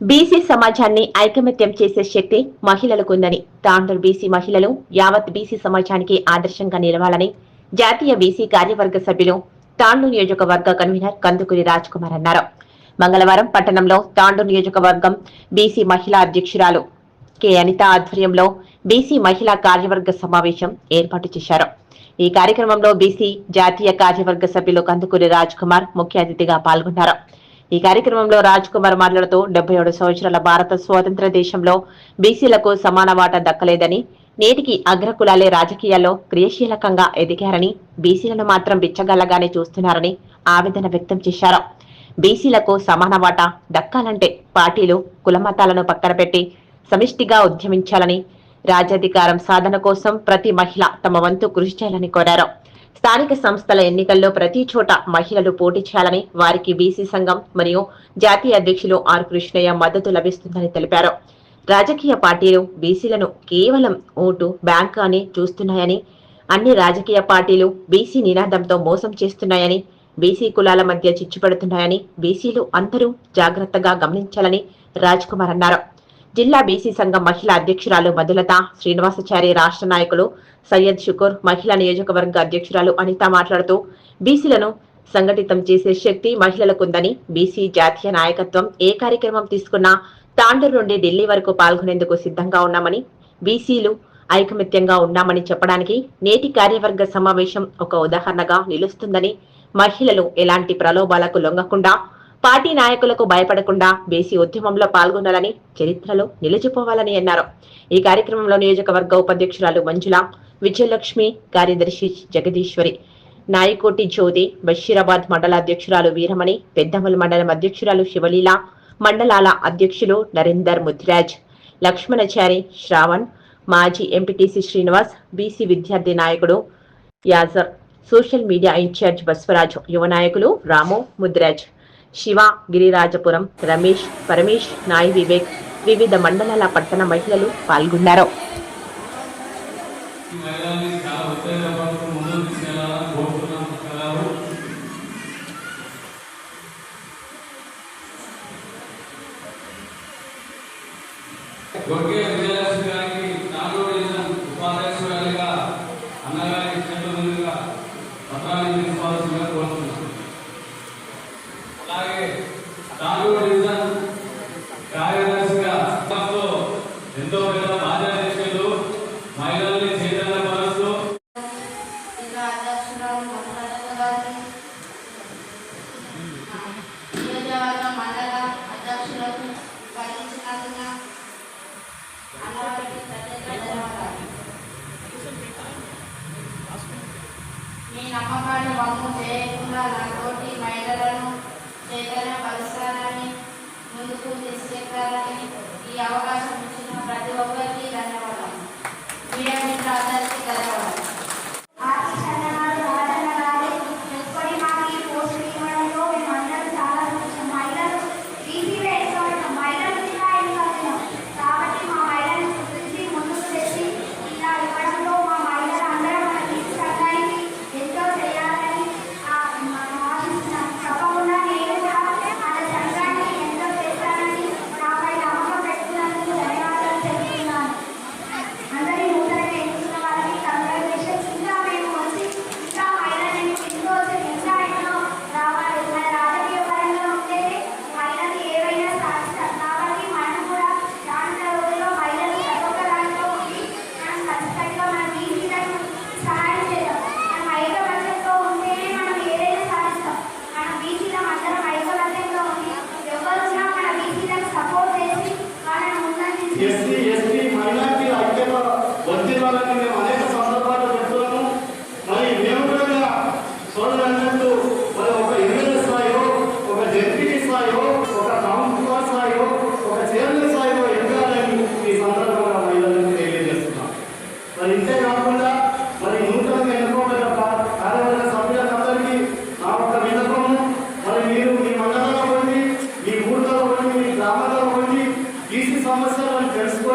BC సమాజాన్ని ఐకమత్యం చేసే శక్తి మహిళలకు ఉందని తాండూర్ బీసీ మహిళలు యావత్ బీసీ సమాజానికి ఆదర్శంగా నిలవాలని జాతీయ బీసీ కార్యవర్గ సభ్యులు తాండూర్ నియోజకవర్గ కన్వీనర్ కందుకూరి రాజ్ కుమార్ అన్నారు. మంగళవారం పట్టణంలో తాండూర్ నియోజకవర్గం బీసీ మహిళా అధ్యక్షురాలు కె. అనిత ఆధ్వర్యంలో బీసీ మహిళా కార్యవర్గ సమావేశం ఏర్పాటు చేశారు. ఈ కార్యక్రమంలో బీసీ జాతీయ కార్యవర్గ సభ్యులు కందుకూరి రాజ్ కుమార్ ముఖ్య అతిథిగా పాల్గొన్నారు. ఈ కార్యక్రమంలో రాజ్ కుమార్ మాట్లాడుతూ డెబ్బై ఏడు సంవత్సరాల భారత స్వాతంత్ర దేశంలో బీసీలకు సమాన వాటా దక్కలేదని నేటికి అగ్రకులాలే రాజకీయాల్లో క్రియాశీలకంగా ఎదిగారని బీసీలను మాత్రం బిచ్చగల్లగానే చూస్తున్నారని ఆవేదన వ్యక్తం చేశారు. బీసీలకు సమాన వాటా దక్కాలంటే పార్టీలు కులమతాలను పక్కన పెట్టి సమిష్టిగా ఉద్యమించాలని రాజ్యాధికారం సాధన కోసం ప్రతి మహిళ తమ వంతు కృషి చేయాలని కోరారు. స్థానిక సంస్థల ఎన్నికల్లో ప్రతి చోట మహిళలు పోటీ చేయాలని వారికి బీసీ సంఘం మరియు జాతీయ అధ్యక్షులు ఆర్ కృష్ణయ్య మద్దతు లభిస్తుందని తెలిపారు. రాజకీయ పార్టీలు బీసీలను కేవలం ఓటు బ్యాంక్ అని చూస్తున్నాయని అన్ని రాజకీయ పార్టీలు బీసీ నినాదంతో మోసం చేస్తున్నాయని బీసీ కులాల మధ్య చిచ్చుపడుతున్నాయని బీసీలు అందరూ జాగ్రత్తగా గమనించాలని రాజ్ కుమార్ అన్నారు. జిల్లా బీసీ సంఘం మహిళా అధ్యక్షురాలు మధులత శ్రీనివాసాచారి రాష్ట్ర నాయకులు సయ్యద్ షుకూర్ మహిళా నియోజకవర్గ అధ్యక్షురాలు అనిత మాట్లాడుతూ బీసీలను సంఘటితం చేసే శక్తి మహిళలకుందని బీసీ జాతీయ నాయకత్వం ఏ కార్యక్రమం తీసుకున్నా తాండూరు నుండి ఢిల్లీ వరకు పాల్గొనేందుకు సిద్ధంగా ఉన్నామని బీసీలు ఐకమత్యంగా ఉన్నామని చెప్పడానికి నేటి కార్యవర్గ సమావేశం ఒక ఉదాహరణగా నిలుస్తుందని మహిళలు ఎలాంటి ప్రలోభాలకు లొంగకుండా పార్టీ నాయకులకు భయపడకుండా బీసీ ఉద్యమంలో పాల్గొనాలని చరిత్రలో నిలిచిపోవాలని అన్నారు. ఈ కార్యక్రమంలో నియోజకవర్గ ఉపాధ్యక్షురాలు మంజుల విజయలక్ష్మి కార్యదర్శి జగదీశ్వరి నాయకోటి జ్యోతి బషీరాబాద్ మండల అధ్యక్షురాలు వీరమణి పెద్దమల్ మండలం అధ్యక్షురాలు శివలీల మండలాల అధ్యక్షులు నరేందర్ ముద్రాజ్ లక్ష్మణచారి శ్రావణ్ మాజీ ఎంపీటీసీ శ్రీనివాస్ బీసీ విద్యార్థి నాయకుడు యాజర్ సోషల్ మీడియా ఇన్ఛార్జ్ బస్వరాజ్ యువ నాయకులు రాము ముద్రాజ్. శివ గిరిరాజపురం రమేష్ పరమేష్ నాయ్ వివేక్ వివిధ మండలాల పట్టణ మహిళలు పాల్గొన్నారు. నమ్మకాన్ని వమ్ము చేయకుండా నాతోటి మహిళలను చైతన్య పరిసరాన్ని ముందుకు తీసుకెళ్తారని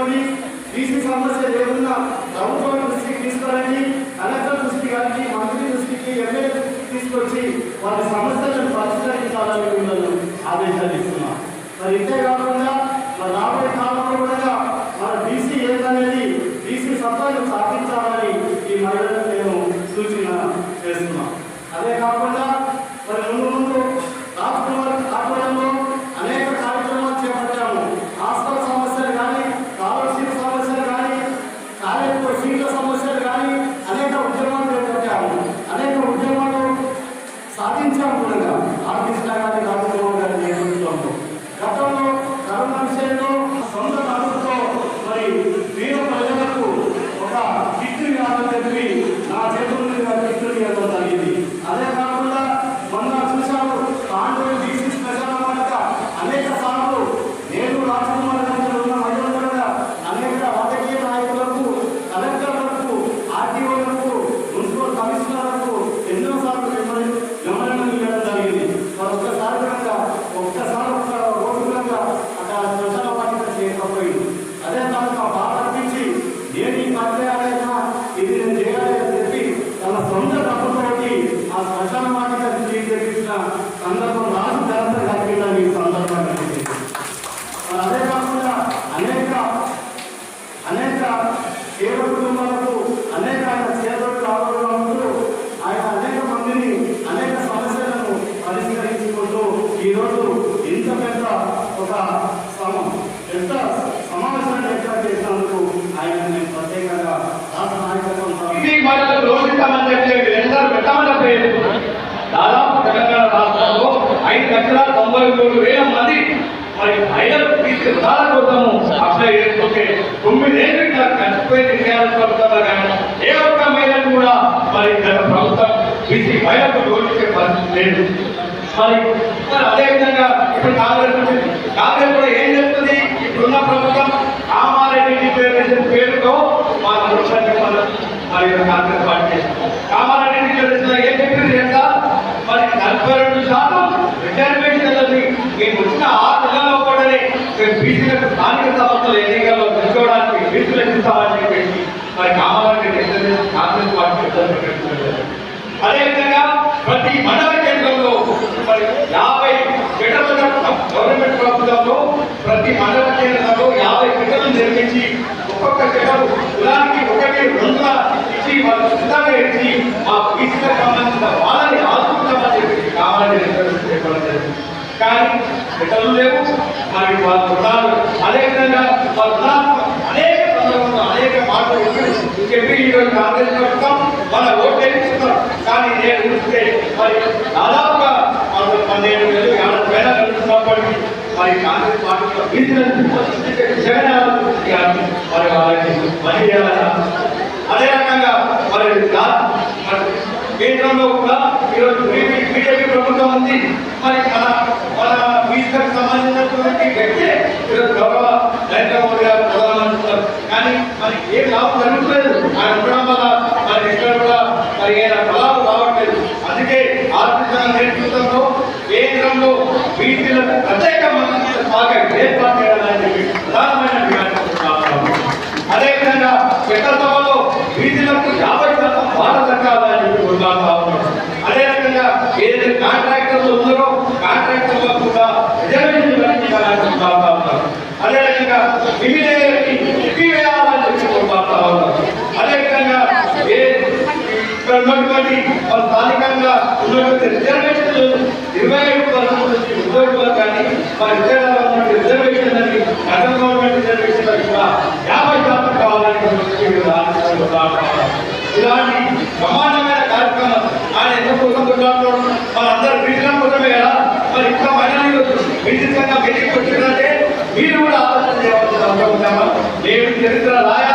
తీసుకొని బీసీ సమస్య లేకుండా ప్రభుత్వం దృష్టికి తీసుకోవాలని కలెక్టర్ దృష్టి కానీ మంత్రి దృష్టికి ఎమ్మెల్యే దృష్టికి తీసుకొచ్చి వారి సమస్యలను పరిష్కరించాలని మిమ్మల్ని ఆదేశాలు ఇస్తున్నాం. మరి ఇంతే కాకుండా మరి రాబోయే కాలంలో కూడా మన బీసీ ఏదనేది బీసీ సత్తాను సాధించాలని ఈ మహిళలకు నేను సూచన చేస్తున్నాం. అదే కాకుండా మరి ముందు ముందు మహిళలకు చెప్పి వీళ్ళందరూ పెట్టమని పేరు దాదాపు తెలంగాణ రాష్ట్రంలో ఐదు లక్షల తొంభై మూడు వేల మంది మరి మహిళలు తీసుకు కోసము అప్లై చేసుకుంటే తొమ్మిదేళ్ళు ఇట్లా చచ్చిపోయి చేయాల్సి కానీ ఏ ఒక్క మహిళను కూడా మరి గత ప్రభుత్వం బీసీ మహిళలకు జోడించే పరిస్థితి లేదు మరి మరి అదేవిధంగా ఇప్పుడు కాంగ్రెస్ కాంగ్రెస్ కూడా ఏం చేస్తుంది ఇప్పుడున్న ప్రభుత్వం కామారెడ్డి పేరు పేరుతో మా నడుస్తాన్ని మరి కాంగ్రెస్ పార్టీ కామారెడ్డి డిక్లరేషన్ ఏం చెప్పింది తెలుసా? మరి నలభై రెండు శాతం రిజర్వేషన్ మేము వచ్చిన ఆరు నెలల్లో కూడా మేము బీసీలకు స్థానిక ఎన్నికల్లో తెచ్చుకోవడానికి బీసీలకు ఇస్తామని చెప్పేసి మరి కామారెడ్డి డిక్లరేషన్ కాంగ్రెస్ పార్టీ అదేవిధంగా ప్రతి మండల కేంద్రంలో మరి యాభై ఫెడరల్ గవర్నమెంట్ ప్రభుత్వంలో ప్రతి మండల కేంద్రంలో యాభై ఫెడరల్ నిర్మించి ఒక్కొక్క ఫెడరల్ కులానికి ఒకటి రెండు వాళ్ళు సిద్ధంగా ఇచ్చి మా బీసీలకు సంబంధించిన వాళ్ళని ఆదుకుంటామని చెప్పి కావాలని చెప్పడం జరిగింది. కానీ ఫెడరల్ లేవు మరి వాళ్ళ రుణాలు అదేవిధంగా వాళ్ళ అనేక సందర్భంలో అనేక మాటలు చెప్పి ఈరోజు కాంగ్రెస్ ప్రభుత్వం మన ఓట్లు వేస్తున్నారు కానీ నేను చూస్తే మరి దాదాపుగా వాళ్ళు పన్నెండు వేలు యాభై వేల నడుస్తున్నప్పటికీ మరి కాంగ్రెస్ పార్టీలో బీసీలను జగన్ మరి వాళ్ళకి పని చేయాలన్నా అదే రకంగా మరి కేంద్రంలో కూడా ఈరోజు బీజేపీ ప్రభుత్వం ఉంది. మరి మన మన బీజేపీకి సంబంధించినటువంటి వ్యక్తి ఈరోజు గౌరవ నరేంద్ర మోడీ గారు ప్రధానమంత్రి కానీ మరి ఏం లాభం జరుగుతలేదు. ఆయన ఉండడం వల్ల మరి ఇక్కడ కూడా మరి ఏదైనా ఫలాలు రావట్లేదు. అందుకే ఆర్థిక నేతృత్వంలో కేంద్రంలో బీసీలకు ప్రత్యేక మంత్రి శాఖ ఏ పార్టీ చెప్పి ప్రధానమైన డిమాండ్ చేస్తున్నాము. అదేవిధంగా చట్టసభలో బీసీలకు యాభై శాతం వాట దక్కాలని చెప్పి కొట్లాడుతా ఉన్నాం అదే రకంగా ఏదైతే కాంట్రాక్టర్లు ఉన్నారో కాంట్రాక్టర్లకు కూడా రిజర్వేషన్ కల్పించాలని కొట్లాడుతా ఉన్నారు అదే రకంగా వివిధకి ఎక్కివేయాలని చెప్పి కొట్లాడుతా ఉన్నారు అదే విధంగా ఏ ఇక్కడ ఉన్నటువంటి వాళ్ళ స్థానికంగా ఉన్నటువంటి రిజర్వేషన్లు ఇరవై ఏడు పర్సెంట్ ఉద్యోగులకు కానీ మా విద్యార్థులు ఉన్నటువంటి రిజర్వేషన్ అని సెంట్రల్ గవర్నమెంట్ రిజర్వేషన్ కూడా యాభై శాతం కావాలని ఇలాంటి ప్రమాణమైన కార్యక్రమం ఆయన ఎందుకు కోసం మనందరూ బీజం కోసమే కదా. మరి ఇంకా మహిళలు బీజంగా బయటికి వచ్చిందంటే మీరు కూడా ఆలోచన చేయవలసిన అవసరం ఉందమ్మా. నేను చరిత్ర రాయాలి.